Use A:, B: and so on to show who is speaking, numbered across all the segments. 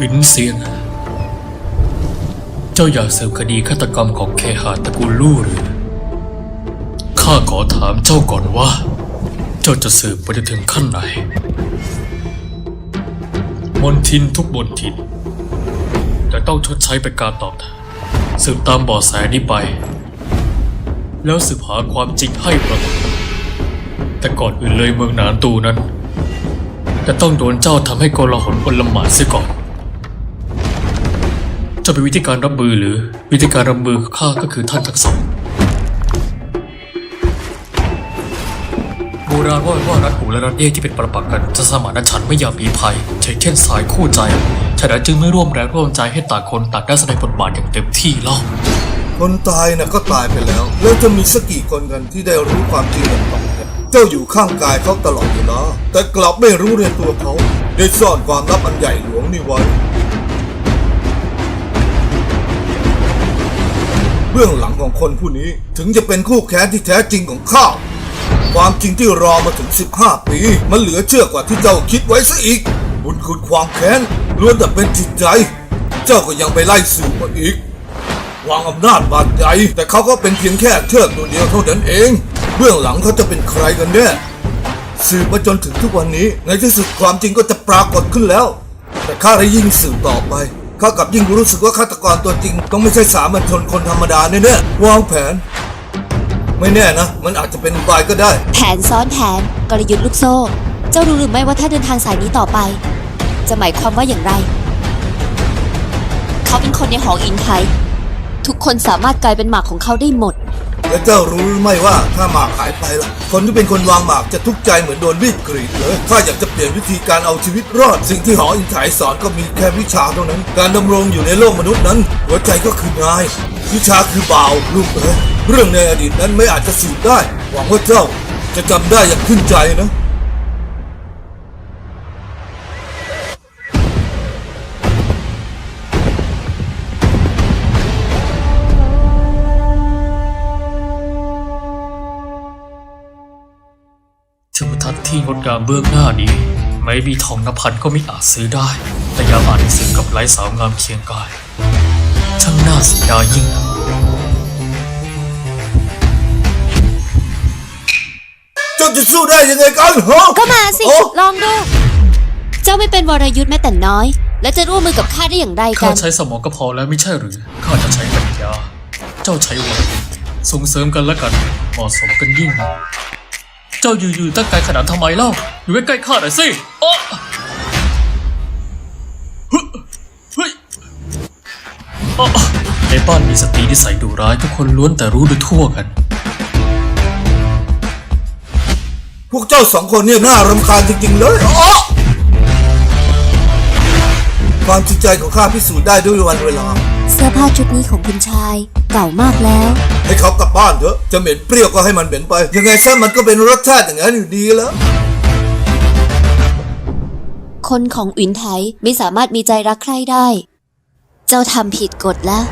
A: อินเซียนเจ้าอยากสืบคดีฆาตกรรมของเคหาตระกูลลู่หรือ ข้าขอถามเจ้าก่อนว่า เจ้าจะสืบไปจนถึงขั้นไหน มนทินทุกมนทินจะต้องชดใช้เป็นการตอบแทนสืบตามบาะแสนี้ไป แล้วสืบหาความจริงให้ปรากฏแต่ก่อนอื่นเลยเมืองหนานตูนั้น จะต้องโดนเจ้าทำให้โกลาหลอนละหมาดเสียก่อน จะเป็นวิธีการรับมือหรือ วิธีการรับมือข้าก็คือท่านทั้งสองโบราณว่าว่ารัฐหูและรัฐเย่ที่เป็นประปักษ์กัน จะสมานฉันท์ไม่อยากมีภัยใช้เช่นสายคู่ใจฉะนั้นจึงไม่ร่วมแรงร่วมใจให้ต่างคนต่างได้แสดงบทบาทอย่างเต็มที่เล่า
B: คนตายนะก็ตายไปแล้ว แล้วจะมีสักกี่คนกันที่ได้รู้ความจริงอย่างต่อเนื่องเจ้าอยู่ข้างกายเขาตลอดเวลาแต่กลับไม่รู้ในตัวเขา ได้ซ่อนความลับอันใหญ่หลวงนี่ไว้ เบื้องหลังของคนผู้นี้ถึงจะเป็นคู่แค้นที่แท้จริงของข้าความจริงที่รอมาถึง 15 ปี มันเหลือเชื่อกว่าที่เจ้าคิดไว้ซะอีก บุญคุณความแค้นล้วนแต่เป็นจิตใจ เจ้าก็ยังไปไล่สืบมาอีก วางอำนาจบาดใหญ่แต่เขาก็เป็นเพียงแค่เชือกตัวเดียวเท่านั้นเอง เบื้องหลังเขาจะเป็นใครกันแน่สืบมาจนถึงทุกวันนี้ ในที่สุดความจริงก็จะปรากฏขึ้นแล้ว แต่ข้าได้ยิ่งสืบต่อไป ข้ากับยิ่งรู้สึกว่าฆาตกรตัวจริง ต้องไม่ใช่สามัญชนคนธรรมดาแน่ๆวางแผน ไม่แน่นะ มันอาจจะเป็นอุบายก็ได้
C: แผนซ้อนแผนกลยุทธ์ลูกโซ่ เจ้ารู้หรือไม่ว่าถ้าเดินทางสายนี้ต่อไป จะหมายความว่าอย่างไร เขาเป็นคนในหออินไทยทุกคนสามารถกลายเป็นหมากของเขาได้หมด
B: และเจ้ารู้หรือไม่ว่าถ้าหมากหายไปล่ะ คนที่เป็นคนวางหมากจะทุกข์ใจเหมือนโดนมีดกรีดเลยถ้าอยากจะเปลี่ยนวิธีการเอาชีวิตรอด สิ่งที่หออินไถสอนก็มีแค่วิชาเท่านั้น การดำรงอยู่ในโลกมนุษย์นั้น หัวใจก็คือนาย วิชาคือบ่าวลูกเอ๋ยเรื่องในอดีตนั้นไม่อาจจะสืบได้ หวังว่าเจ้าจะจำได้อย่างขึ้นใจนะ
A: ทิวทัศน์ที่งดงามเบื้องหน้านี้ไม่มีทองนพันก็ไม่อาจซื้อได้ แต่ยามอ่านหนังสือกับไร้สาวงามเคียงกายช่างน่าเสียดายยิ่งนัก
B: เจ้าจะสู้ได้ยังไงกันฮะ
C: ก็มาสิ
B: โอ้
C: ลองดู เจ้าไม่เป็นวรยุทธ์แม้แต่น้อย และจะร่วมมือกับข้าได้อย่างไรกั
A: ข้านใช้สมองก็พอแล้วไม่ใช่หรือ ข้าจะใช้ปัญญา เจ้าใช้วัยส่งเสริมกันและกัน เหมาะสมกันยิ่งนะ เจ้าอยู่ๆตั้งใจขนาดทำไมเล่า อยู่ใกล้ๆข้าหน่อยสิโอ๊ะฮึเฮ้ยอ๊ะในบ้านมีสตรีที่ใส่ดุร้ายทุกคนล้วนแต่รู้โดยทั่วกัน
B: พวกเจ้าสองคนเนี่ยน่ารำคาญจริงๆเลยอ๋อความจริงใจของข้าพิสูจน์ได้ด้วยวันเวลา
C: เสื้อผ้าชุดนี้ของคุณชายเก่ามากแล้ว
B: ให้เขากลั บบ้านเถอะจะเหม็นเปรี้ยวก็ให้มันเหม็นไป ยังไงซะมันก็เป็นรสชาติอย่างนั้นอยู่ดีแล้ว
C: คนของอินไทยไม่สามารถมีใจรักใครได้ เจ้าทำผิดกฎแล้ว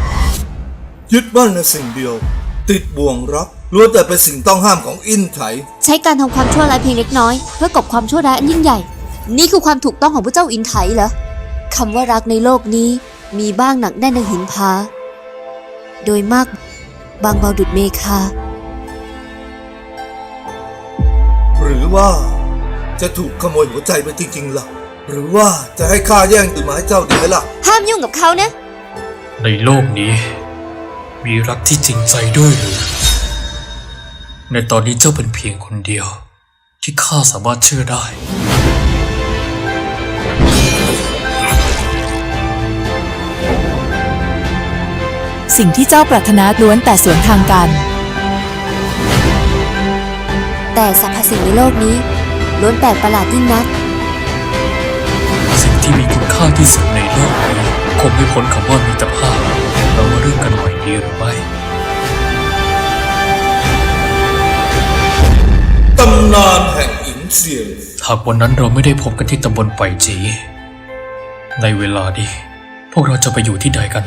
B: ยึดมั่นในสิ่งเดียว ติดบ่วงรักล้วนแต่เป็นสิ่งต้องห้ามของอินไถ
C: ใช้การทำความชั่วร้ายเพียงเล็กน้อย เพื่อกบความชั่วร้ายอันยิ่งใหญ่ นี่คือความถูกต้องของพระเจ้าอินไทยเหรอคำว่ารักในโลกนี้มีบ้างหนักแน่นดังหินผาโดยมาก บางเบาดุดเมฆา
B: หรือว่าจะถูกขโมยหัวใจไปจริงๆล่ะ หรือว่าจะให้ข้าแย่งตื่นมาให้เจ้าดีไหมล่ะ
C: ห้ามยุ่งกับเขานะ
A: ในโลกนี้ มีรักที่จริงใจด้วยหรือ ในตอนนี้เจ้าเป็นเพียงคนเดียว ที่ข้าสามารถเชื่อได้
D: สิ่งที่เจ้าปรารถนาล้วนแต่สวนทางกัน
C: แต่สรรพสิ่งในโลกนี้ล้วนแปลกประหลาดยิ่งนัก
A: สิ่งที่มีคุณค่าที่สุดในโลกนี้คงไม่พ้นคำว่ามิตรภาพ เรามาเรื่องกันหน่อยดีหรือไม่
B: ตำนานแห่งอินเซียน
A: หากวันนั้นเราไม่ได้พบกันที่ตำบลไปจี ในเวลานี้ พวกเราจะไปอยู่ที่ใดกัน